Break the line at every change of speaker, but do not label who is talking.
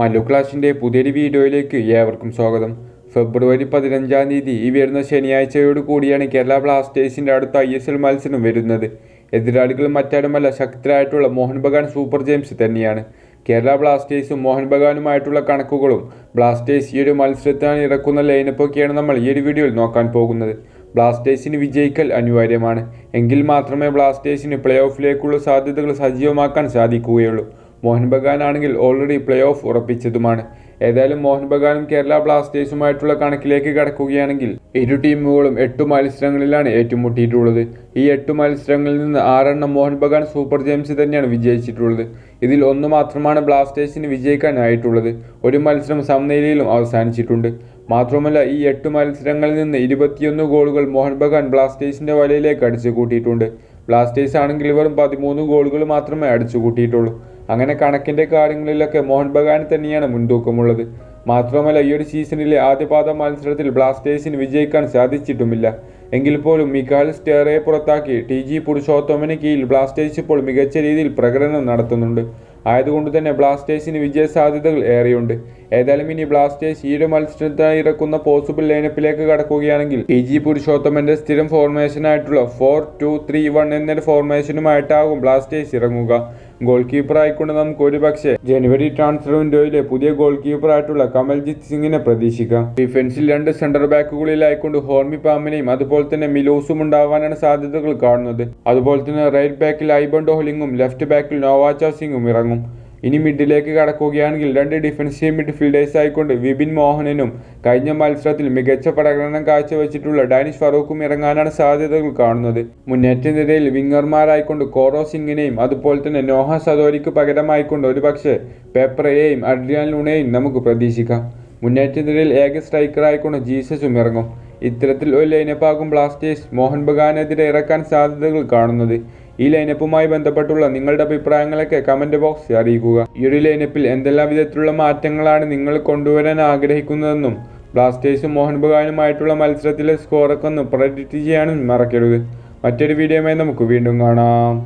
മല്ലു ക്ലാഷിന്റെ പുതിയൊരു വീഡിയോയിലേക്ക് ഏവർക്കും സ്വാഗതം. ഫെബ്രുവരി പതിനഞ്ചാം തീയതി ഈ വരുന്ന ശനിയാഴ്ചയോട് കൂടിയാണ് കേരള ബ്ലാസ്റ്റേഴ്സിന്റെ അടുത്ത ഐ എസ് എൽ മത്സരം വരുന്നത്. എതിരാളികൾ മറ്റാരുമല്ല ശക്തരായിട്ടുള്ള മോഹൻ ബഗാൻ സൂപ്പർ ജെയിംസ് തന്നെയാണ്. കേരള ബ്ലാസ്റ്റേഴ്സും മോഹൻ ബഗാനുമായിട്ടുള്ള കണക്കുകളും ബ്ലാസ്റ്റേഴ്സ് ഈ ഒരു മത്സരത്തിനാണ് ഇറക്കുന്ന ലൈനപ്പൊക്കെയാണ് നമ്മൾ ഈ ഒരു വീഡിയോയിൽ നോക്കാൻ പോകുന്നത്. ബ്ലാസ്റ്റേഴ്സിന് വിജയിക്കൽ അനിവാര്യമാണ്. എങ്കിൽ മാത്രമേ ബ്ലാസ്റ്റേഴ്സിന് പ്ലേ ഓഫിലേക്കുള്ള സാധ്യതകൾ സജീവമാക്കാൻ സാധിക്കുകയുള്ളൂ. മോഹൻ ബഗാൻ ആണെങ്കിൽ ഓൾറെഡി പ്ലേ ഓഫ് ഉറപ്പിച്ചതുമാണ്. ഏതായാലും മോഹൻ ബഗാനും കേരള ബ്ലാസ്റ്റേഴ്സുമായിട്ടുള്ള കണക്കിലേക്ക് കടക്കുകയാണെങ്കിൽ ഇരു ടീമുകളും എട്ട് മത്സരങ്ങളിലാണ് ഏറ്റുമുട്ടിയിട്ടുള്ളത്. ഈ എട്ട് മത്സരങ്ങളിൽ നിന്ന് ആറെണ്ണം മോഹൻ ബഗാൻ സൂപ്പർ ജെയിംസ് തന്നെയാണ് വിജയിച്ചിട്ടുള്ളത്. ഇതിൽ ഒന്ന് മാത്രമാണ് ബ്ലാസ്റ്റേഴ്സിന് വിജയിക്കാനായിട്ടുള്ളത്. ഒരു മത്സരം സമനിലയിലും അവസാനിച്ചിട്ടുണ്ട്. മാത്രമല്ല ഈ എട്ട് മത്സരങ്ങളിൽ നിന്ന് ഇരുപത്തിയൊന്ന് ഗോളുകൾ മോഹൻ ബഗാൻ ബ്ലാസ്റ്റേഴ്സിന്റെ വലയിലേക്ക് അടിച്ചു കൂട്ടിയിട്ടുണ്ട് ബ്ലാസ്റ്റേഴ്സ് ആണെങ്കിൽ വെറും പതിമൂന്ന് ഗോളുകൾ മാത്രമേ അടിച്ചു കൂട്ടിയിട്ടുള്ളൂ അങ്ങനെ കണക്കിന്റെ കാര്യങ്ങളിലൊക്കെ മോഹൻ ബഗാൻ തന്നെയാണ് മുൻതൂക്കമുള്ളത്. മാത്രമല്ല ഈ ഒരു സീസണിലെ ആദ്യപാദ മത്സരത്തിൽ ബ്ലാസ്റ്റേഴ്സിന് വിജയിക്കാൻ സാധിച്ചിട്ടുമില്ല. എങ്കിൽ പോലും മിക്കാൽ സ്റ്റേറയെ പുറത്താക്കി ടി ജി പുരുഷോത്തമന് കീഴിൽ ബ്ലാസ്റ്റേഴ്സ് ഇപ്പോൾ മികച്ച രീതിയിൽ പ്രകടനം നടത്തുന്നുണ്ട്. ആയതുകൊണ്ട് തന്നെ ബ്ലാസ്റ്റേഴ്സിന് വിജയ സാധ്യതകൾ ഏറെയുണ്ട്. ഏതായാലും ഇനി ബ്ലാസ്റ്റേഴ്സ് ഈ ഒരു മത്സരത്തിനായി ഇറക്കുന്ന പോസിബിൾ ലൈനപ്പിലേക്ക് കടക്കുകയാണെങ്കിൽ ടി ജി പുരുഷോത്തമന്റെ സ്ഥിരം ഫോർമേഷനായിട്ടുള്ള ഫോർ ടു ത്രീ വൺ എന്നൊരു ഫോർമേഷനുമായിട്ടാകും ബ്ലാസ്റ്റേഴ്സ് ഇറങ്ങുക. ഗോൾ കീപ്പർ ആയിക്കൊണ്ട് നമുക്ക് ഒരുപക്ഷെ ജനുവരി ട്രാൻസ്ഫർ വിൻഡോയിലെ പുതിയ ഗോൾ കീപ്പർ ആയിട്ടുള്ള കമൽജിത് സിംഗിനെ പ്രതീക്ഷിക്കാം. ഡിഫൻസിൽ രണ്ട് സെന്റർ ബാക്കുകളിലായിക്കൊണ്ട് ഹോർമി പാമിനെയും അതുപോലെ തന്നെ മിലോസും ഉണ്ടാവാനാണ് സാധ്യതകൾ കാണുന്നത്. അതുപോലെ തന്നെ റൈറ്റ് ബാക്കിൽ ഐബൺ ഡോഹ്ലിംഗും ലെഫ്റ്റ് ബാക്കിൽ നോവാച്ച സിംഗും ഇറങ്ങും. ഇനി മിഡിലേക്ക് കടക്കുകയാണെങ്കിൽ രണ്ട് ഡിഫൻസീവ് മിഡ്ഫീൽഡേഴ്സ് ആയിക്കൊണ്ട് വിപിൻ മോഹനനും കഴിഞ്ഞ മത്സരത്തിൽ മികച്ച പ്രകടനം കാഴ്ചവെച്ചിട്ടുള്ള ഡാനിഷ് ഫറൂഖും ഇറങ്ങാനാണ് സാധ്യതകൾ കാണുന്നത്. മുന്നേറ്റ നിരയിൽ വിങ്ങർമാരായിക്കൊണ്ട് കോറോ സിംഗിനെയും അതുപോലെ തന്നെ നോഹ സദോരിക്ക് പകരമായിക്കൊണ്ട് ഒരുപക്ഷെ പെപ്രയെയും അഡ്രിയാൻ ലൂണയെയും നമുക്ക് പ്രതീക്ഷിക്കാം. മുന്നേറ്റ നിരയിൽ ഏക സ്ട്രൈക്കറായിക്കൊണ്ട് ജീസസും ഇറങ്ങും. ഇത്തരത്തിൽ ഒരു ലൈനപ്പാകും ബ്ലാസ്റ്റേഴ്സ് മോഹൻ ബഗാനെതിരെ ഇറക്കാൻ സാധ്യതകൾ കാണുന്നത്. ഈ ലൈനപ്പുമായി ബന്ധപ്പെട്ടുള്ള നിങ്ങളുടെ അഭിപ്രായങ്ങളൊക്കെ കമന്റ് ബോക്സിൽ അറിയിക്കുക. ഈ ഒരു ലൈനപ്പിൽ എന്തെല്ലാം വിധത്തിലുള്ള മാറ്റങ്ങളാണ് നിങ്ങൾ കൊണ്ടുവരാൻ ആഗ്രഹിക്കുന്നതെന്നും ബ്ലാസ്റ്റേഴ്സും മോഹൻ ബഗാനുമായിട്ടുള്ള മത്സരത്തിലെ സ്കോറൊക്കെ ഒന്ന് പ്രഡിക്റ്റ് ചെയ്യാനും മറക്കരുത്. മറ്റൊരു വീഡിയോയുമായി നമുക്ക് വീണ്ടും കാണാം.